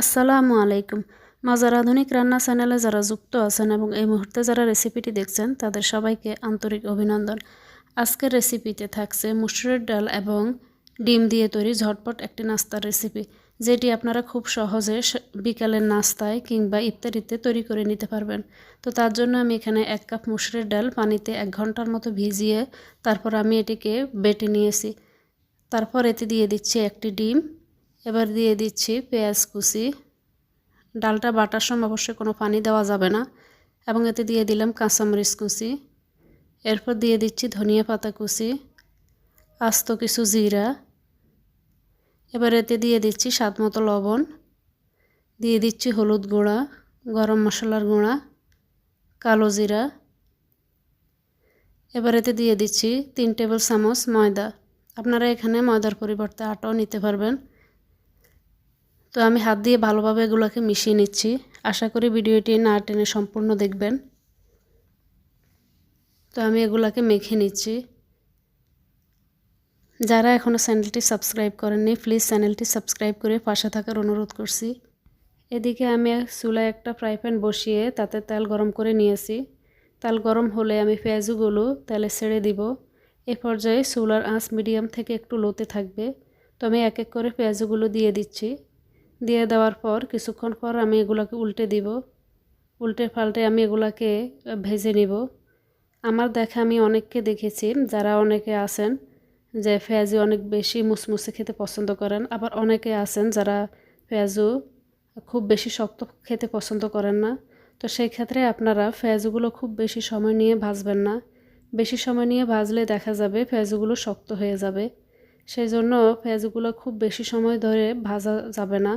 আসসালামু আলাইকুম। মজার আধুনিক রান্না চ্যানেলে যারা যুক্ত আছেন এবং এই মুহূর্তে যারা রেসিপিটি দেখছেন, তাদের সবাইকে আন্তরিক অভিনন্দন। আজকের রেসিপিতে থাকছে মুসুরের ডাল এবং ডিম দিয়ে তৈরি ঝটপট একটি নাস্তার রেসিপি, যেটি আপনারা খুব সহজে বিকালের নাস্তায় কিংবা ইত্যাদিতে তৈরি করে নিতে পারবেন। তো তার জন্য আমি এখানে এক কাপ মুসুরের ডাল পানিতে এক ঘণ্টার মতো ভিজিয়ে, তারপর আমি এটিকে বেটে নিয়েছি। তারপর এতে দিয়ে দিচ্ছি একটি ডিম এবার দিয়ে দিচ্ছি পেঁয়াজ কুচি। ডালটা বাটার সময় অবশ্যই কোনো পানি দেওয়া যাবে না এবং এতে দিয়ে দিলাম কাঁচামরিচ কুচি। এরপর দিয়ে দিচ্ছি ধনিয়া পাতা কুচি, আস্ত কিছু জিরা। এবার এতে দিয়ে দিচ্ছি স্বাদ মতো লবণ। দিয়ে দিচ্ছি হলুদ গুঁড়া, গরম মশলার গুঁড়া, কালো জিরা। এবার এতে দিয়ে দিচ্ছি তিন টেবিল চামচ ময়দা। আপনারা এখানে ময়দার পরিবর্তে আটাও নিতে পারবেন। তো আমি হাত দিয়ে ভালোভাবে এগুলোকে মিশিয়ে নিচ্ছি। আশা করি ভিডিওটি না টেনে সম্পূর্ণ দেখবেন। তো আমি এগুলাকে মেখে নিচ্ছি। যারা এখনও চ্যানেলটি সাবস্ক্রাইব করেননি, প্লিজ চ্যানেলটি সাবস্ক্রাইব করে পাশে থাকার অনুরোধ করছি। এদিকে আমি চুলায় একটা ফ্রাই প্যান বসিয়ে তাতে তেল গরম করে নিয়েছি। তেল গরম হলে আমি পেঁয়াজগুলো তেলে ছেড়ে দিব। এ পর্যায়ে চুলার আঁচ মিডিয়াম থেকে একটু লোতে থাকবে। তো আমি এক এক করে পেঁয়াজগুলো দিয়ে দিচ্ছি। দিয়ে দেওয়ার পর, কিছুক্ষণ পর আমি এগুলোকে উল্টে দিব। উল্টে পাল্টে আমি এগুলাকে ভেজে নিব। আমার দেখা আমি অনেককে দেখেছি, যারা অনেকে আছেন যে পেঁয়াজু অনেক বেশি মুসমুসে খেতে পছন্দ করেন। আবার অনেকে আছেন যারা পেঁয়াজু খুব বেশি শক্ত খেতে পছন্দ করেন না। তো সেই ক্ষেত্রে আপনারা পেঁয়াজগুলো খুব বেশি সময় নিয়ে ভাজবেন না। বেশি সময় নিয়ে ভাজলে দেখা যাবে পেঁয়াজগুলো শক্ত হয়ে যাবে। সেই জন্য পেঁয়াজগুলো খুব বেশি সময় ধরে ভাজা যাবে না।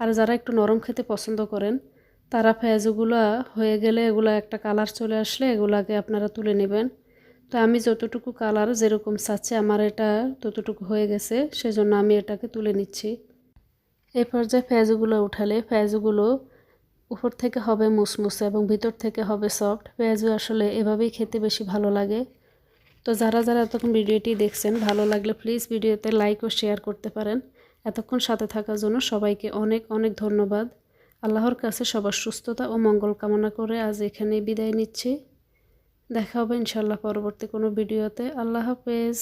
আর যারা একটু নরম খেতে পছন্দ করেন, তারা পেঁয়াজগুলো হয়ে গেলে এগুলো একটা কালার চলে আসলে এগুলাকে আপনারা তুলে নেবেন। তো আমি যতটুকু কালার যেরকম চাচ্ছি, আমার এটা ততটুকু হয়ে গেছে, সেজন্য আমি এটাকে তুলে নিচ্ছি। এই পর্যায়ে পেঁয়াজগুলো উঠালে, পেঁয়াজগুলো উপর থেকে হবে মুসমুসে এবং ভিতর থেকে হবে সফট। পেঁয়াজু আসলে এভাবেই খেতে বেশি ভালো লাগে। তো যারা যারা এতক্ষণ ভিডিওটি দেখছেন, ভালো লাগলে প্লিজ ভিডিওতে লাইক ও শেয়ার করতে পারেন। এতক্ষণ সাথে থাকার জন্য সবাইকে অনেক অনেক ধন্যবাদ। আল্লাহর কাছে সবার সুস্থতা ও মঙ্গল কামনা করে আজ এখানে বিদায় নিচ্ছি। দেখা হবে ইনশাল্লাহ পরবর্তী কোনো ভিডিওতে। আল্লাহ হাফেজ।